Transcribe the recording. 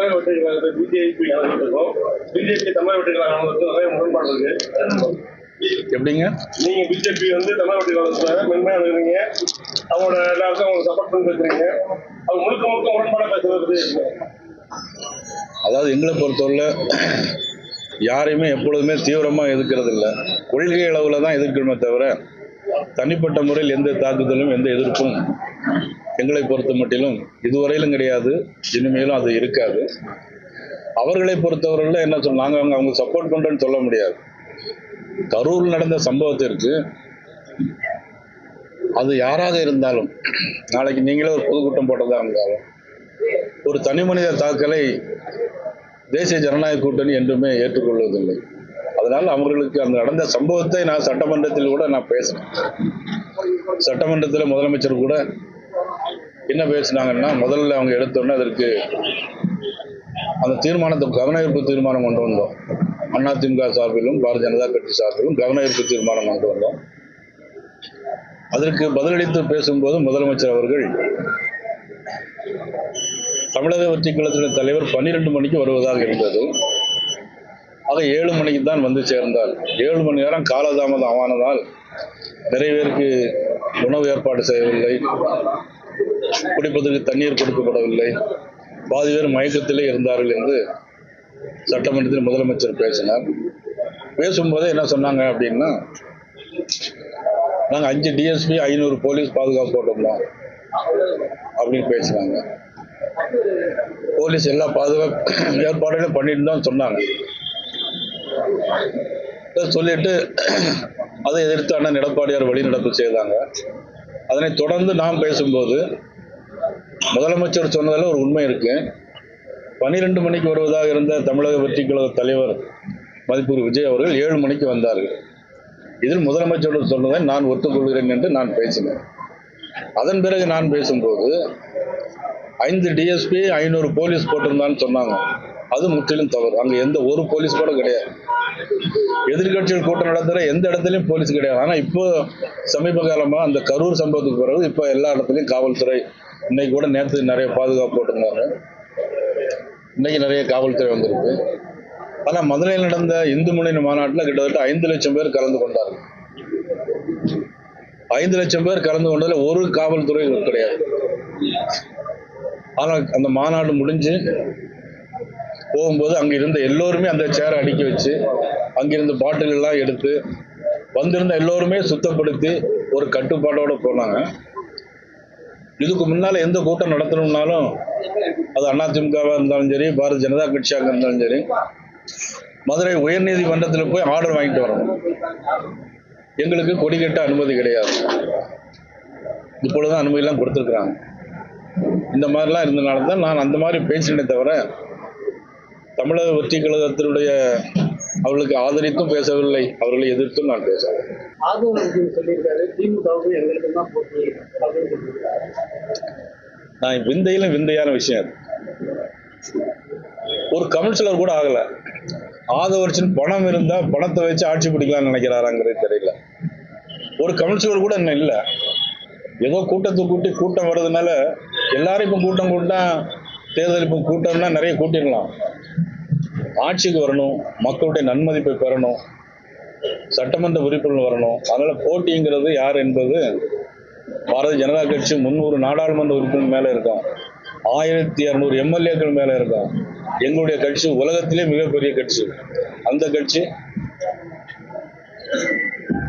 தமிழக வெற்றி கழகத்தை பிஜேபி இருக்கும். பிஜேபி தமிழக வெற்றி கழகம் நிறைய முரண்பாடு இருக்கு. எப்படிங்க? நீங்க பிஜேபி வந்து தமிழக வெற்றி கழகத்துல மென்மையா இருக்கிறீங்க. அவங்களோட எல்லாருக்கும் அவங்க சப்போர்ட் பண்ணி பேசுறீங்க. அவங்க முழுக்க முழுக்க முரண்பாடா பேசுறது. அதாவது எங்களை பொறுத்தவரை யாரையுமே எப்பொழுதுமே தீவிரமாக எதிர்க்கிறது இல்லை. கொள்கை அளவில் தான் எதிர்க்கணுமே தவிர தனிப்பட்ட முறையில் எந்த தாக்குதலும் எந்த எதிர்ப்பும் எங்களை பொறுத்த மட்டிலும் இதுவரையிலும் கிடையாது. இனிமேலும் அது இருக்காது. அவர்களை பொறுத்தவரையில் என்ன சொல் நாங்கள் அவங்க அவங்க சப்போர்ட் பண்ணுறோன்னு சொல்ல முடியாது. கரூரில் நடந்த சம்பவத்திற்கு அது யாராக இருந்தாலும் நாளைக்கு நீங்களே ஒரு பொதுக்கூட்டம் போட்டதா இருந்தாலும் ஒரு தனி மனித தாக்கலை தேசிய ஜனநாயக கூட்டணி என்றுமே ஏற்றுக்கொள்வதில்லை. அதனால் அவர்களுக்கு அந்த நடந்த சம்பவத்தை நான் சட்டமன்றத்தில் கூட நான் பேசினேன் சட்டமன்றத்தில் முதலமைச்சர் கூட என்ன பேசினாங்கன்னா முதல்ல அவங்க எடுத்தோடனே அதற்கு அந்த தீர்மானத்தை கவனஈர்ப்பு தீர்மானம் கொண்டு வந்தோம். அண்ணா திமுக சார்பிலும் பாரதிய ஜனதா கட்சி சார்பிலும் கவனஈர்ப்பு தீர்மானம் கொண்டு வந்தோம். அதற்கு பதிலளித்து பேசும்போது முதலமைச்சர் அவர்கள் தமிழக வெற்றி கழகத்தின் தலைவர் பன்னிரெண்டு மணிக்கு வருவதாக இருந்தது. அதை ஏழு மணிக்கு தான் வந்து சேர்ந்தால் ஏழு மணி நேரம் காலதாமதம் ஆனதால் நிறைய பேருக்கு உணவு ஏற்பாடு செய்யவில்லை. குடிப்பதற்கு தண்ணீர் கொடுக்கப்படவில்லை. பாதி பேர் மயக்கத்திலே இருந்தார்கள் என்று சட்டமன்றத்தில் முதலமைச்சர் பேசினார். பேசும்போதே என்ன சொன்னாங்க அப்படின்னா நாங்கள் அஞ்சு டிஎஸ்பி ஐநூறு போலீஸ் பாதுகாப்பு போட்டிருந்தோம் அப்படின்னு பேசுனாங்க. போலீஸ் எல்லா பாதுகாப்பு ஏற்பாடுகளும் பண்ணிட்டு தான் சொன்னாங்க சொல்லிட்டு அதை எதிர்த்து அண்ணன் எடப்பாடியார் வழிநடப்பு செய்தாங்க. அதனை தொடர்ந்து நாம் பேசும்போது முதலமைச்சர் சொன்னதில் ஒரு உண்மை இருக்கு. பன்னிரெண்டு மணிக்கு வருவதாக இருந்த தமிழக வெற்றி கழக தலைவர் மதிப்பூர் விஜய் அவர்கள் ஏழு மணிக்கு வந்தார்கள். இதில் முதலமைச்சர் சொன்னதை நான் ஒத்துக்கொள்கிறேன் என்று நான் பேசினேன். அதன் பிறகு நான் பேசும்போது ஐந்து டிஎஸ்பி ஐநூறு போலீஸ் போட்டிருந்தான்னு சொன்னாங்க. அது முற்றிலும் தவறு. அங்கே எந்த ஒரு போலீஸ் கூட கிடையாது. எதிர்கட்சிகள் கூட்டம் நடத்துகிற எந்த இடத்துலையும் போலீஸ் கிடையாது. ஆனால் இப்போ சமீப காலமாக அந்த கரூர் சம்பவத்துக்கு பிறகு இப்போ எல்லா இடத்துலையும் காவல்துறை இன்னைக்கு கூட நேற்று நிறைய பாதுகாப்பு போட்டிருந்தாங்க. இன்னைக்கு நிறைய காவல்துறை வந்திருக்கு. ஆனால் மதுரையில் நடந்த இந்து முன்னணி மாநாட்டில் கிட்டத்தட்ட ஐந்து லட்சம் பேர் கலந்து கொண்டார்கள் ஐந்து லட்சம் பேர் கலந்து கொண்டதில் ஒரு காவல்துறை கிடையாது. ஆனால் அந்த மாநாடு முடிஞ்சு போகும்போது அங்கே இருந்த எல்லோருமே அந்த சேரை அடுக்கி வச்சு அங்கிருந்த பாட்டில் எல்லாம் எடுத்து வந்திருந்த எல்லோருமே சுத்தப்படுத்தி ஒரு கட்டுப்பாட்டோடு போனாங்க. இதுக்கு முன்னால் எந்த கூட்டம் நடத்தணும்னாலும் அது அதிமுகவாக இருந்தாலும் சரி பாரதிய ஜனதா கட்சியாக இருந்தாலும் சரி மதுரை உயர்நீதிமன்றத்தில் போய் ஆர்டர் வாங்கிட்டு வரணும் எங்களுக்கு கொடி கட்ட அனுமதி கிடையாது. இப்பொழுது அனுமதியெல்லாம் கொடுத்துருக்குறாங்க. இந்த மாதிரிலாம் இருந்தனால தான் நான் அந்த மாதிரி பேசினே தவிர தமிழக வெற்றி கழகத்தினுடைய அவர்களுக்கு ஆதரித்தும் பேசவில்லை அவர்களை எதிர்த்தும் நான் பேசவில்லை. நான் விந்தையிலும் விந்தையான விஷயம் அது. ஒரு கவுன்சிலர் கூட ஆகல. ஆதவர்ச்சின் பணம் இருந்தா பணத்தை வச்சு ஆட்சி பிடிக்கலாம்னு நினைக்கிறாராங்கிறது தெரியல. ஒரு கவுன்சிலர் கூட இன்னும் இல்லை. ஏதோ கூட்டத்தை கூட்டி கூட்டம் வர்றதுனால எல்லாரும் இப்போ கூட்டம் கூட்டா தேர்தல் இப்போ கூட்டம்னா நிறைய கூட்டிடலாம். ஆட்சிக்கு வரணும் மக்களுடைய நன்மதிப்பை பெறணும் சட்டமன்ற உறுப்பினர் வரணும். அதனால் போட்டிங்கிறது யார் என்பது பாரதிய ஜனதா கட்சி முந்நூறு நாடாளுமன்ற உறுப்பினர் மேலே இருக்கும். ஆயிரத்தி இரநூறு எம்எல்ஏக்கள் மேலே இருக்கும். எங்களுடைய கட்சி உலகத்திலே மிகப்பெரிய கட்சி. அந்த கட்சி